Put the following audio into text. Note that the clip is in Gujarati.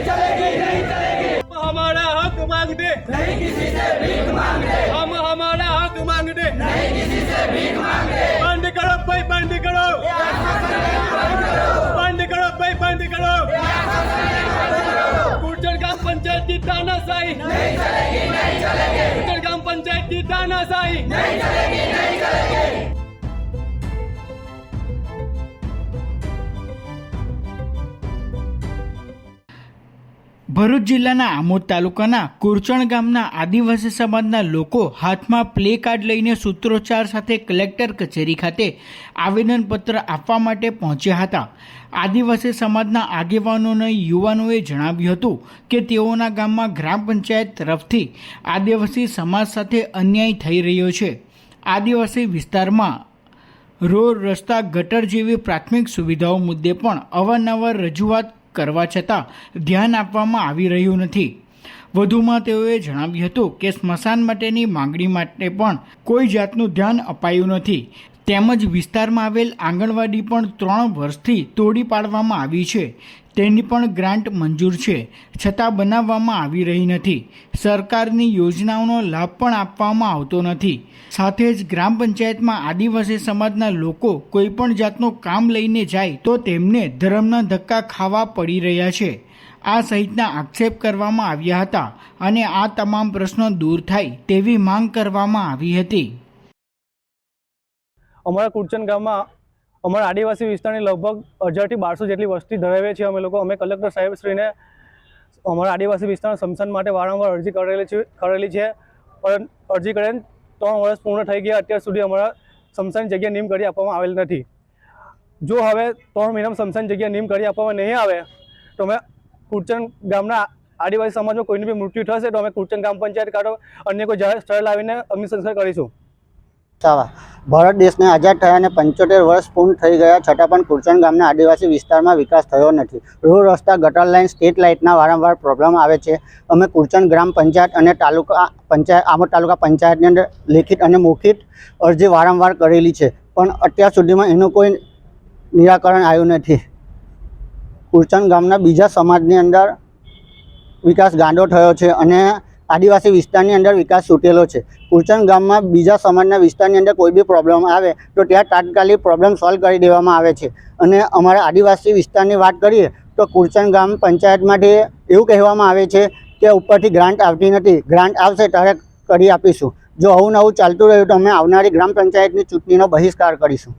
नहीं चलेगी नहीं चलेगी हमारा हक मांगने नहीं किसी से भीख मांगने हम हमारा हक मांगने नहीं किसी से भीख मांगने बंद करो भाई बंद करो बंद करो भाई बंद करो कुटल ग्राम नहीं चलेगी नहीं चलेगी पंचायत की तानाशाही नहीं चलेगी ભરૂચ જિલ્લાના આમોદ તાલુકાના કુરચણ ગામના આદિવાસી સમાજના લોકો હાથમાં પ્લે કાર્ડ લઈને સૂત્રોચ્ચાર સાથે કલેક્ટર કચેરી ખાતે આવેદનપત્ર આપવા માટે પહોંચ્યા હતા. આદિવાસી સમાજના આગેવાનોને યુવાનોએ જણાવ્યું હતું કે તેઓના ગામમાં ગ્રામ પંચાયત તરફથી આદિવાસી સમાજ સાથે અન્યાય થઈ રહ્યો છે. આદિવાસી વિસ્તારમાં રોડ રસ્તા ગટર જેવી પ્રાથમિક સુવિધાઓ મુદ્દે પણ અવારનવાર રજૂઆત કરવા છતાં ધ્યાન આપવામાં આવી રહ્યું નથી. વધુમાં તેઓએ જણાવ્યું હતું કે સ્મશાન માટેની માંગણી માટે પણ કોઈ જાતનું ધ્યાન અપાયું નથી. તેમજ વિસ્તારમાં આવેલ આંગણવાડી પણ ત્રણ વર્ષથી તોડી પાડવામાં આવી છે. તેની પણ ગ્રાન્ટ મંજૂર છે. છતાં બનાવવામાં આવી રહી નથી. સરકારની યોજનાઓનો લાભ પણ આપવામાં આવતો નથી. સાથે જ ગ્રામ પંચાયતમાં આદિવાસી સમાજના લોકો કોઈ પણ જાતનું કામ લઈને જાય તો તેમને ધર્મના ધક્કા ખાવા પડી રહ્યા છે. આ સહિતના આક્ષેપ કરવામાં આવ્યા હતા અને આ તમામ પ્રશ્નો દૂર થાય તેવી માંગ કરવામાં આવી હતી. અમારા કુરચન ગામમાં અમારા આદિવાસી વિસ્તારની લગભગ હજારથી બારસો જેટલી વસ્તી ધરાવીએ છીએ. અમે લોકો, અમે કલેક્ટર સાહેબશ્રીને અમારા આદિવાસી વિસ્તારના સમસાન માટે વારંવાર અરજી કરેલી છે કરેલી છે. પણ અરજી કરીને ત્રણ વર્ષ પૂર્ણ થઈ ગયા. અત્યાર સુધી અમારા સમસાન જગ્યા નિમ કરી આપવામાં આવેલ નથી. જો હવે ત્રણ મહિનામાં સમસાન જગ્યા નિમ કરી આપવામાં નહીં આવે, તો અમે કુરચન ગામના આદિવાસી સમાજમાં કોઈનું બી મૃત્યુ થશે, તો અમે કુરચન ગ્રામ પંચાયત કાઢો. અન્ય કોઈ જાહેર સ્થળ લાવીને અગ્નિ સંસ્કાર કરીશું. સાવા. ભારત દેશને આઝાદ થયાને પંચોતેર વર્ષ પૂર્ણ થઈ ગયા છતાં પણ કુરચણ ગામના આદિવાસી વિસ્તારમાં વિકાસ થયો નથી. રોડ, રસ્તા, ગટર લાઇન, સ્ટ્રીટ લાઇટના વારંવાર પ્રોબ્લેમ આવે છે. અમે કુરચણ ગ્રામ પંચાયત અને તાલુકા પંચાયત આમોદ તાલુકા પંચાયતની અંદર લેખિત અને મૌખિત અરજી વારંવાર કરેલી છે. પણ અત્યાર સુધીમાં એનું કોઈ નિરાકરણ આવ્યું નથી. કુરચણ ગામના બીજા સમાજની અંદર વિકાસ ગાંડો થયો છે અને આદિવાસી વિસ્તારની અંદર વિકાસ છૂટેલો છે. કુરચણ ગામમાં બીજા સમાજના વિસ્તારની અંદર કોઈ બી પ્રોબ્લેમ આવે તો ત્યાં તાત્કાલિક પ્રોબ્લેમ સોલ્વ કરી દેવામાં આવે છે. અને અમારા આદિવાસી વિસ્તારની વાત કરીએ તો કુરચણ ગામ પંચાયતમાંથી એવું કહેવામાં આવે છે કે ઉપરથી ગ્રાન્ટ આવતી નથી. ગ્રાન્ટ આવશે ત્યારે કરી આપીશું. જો આવું નવું ચાલતું રહ્યું તો અમે આવનારી ગ્રામ પંચાયતની ચૂંટણીનો બહિષ્કાર કરીશું.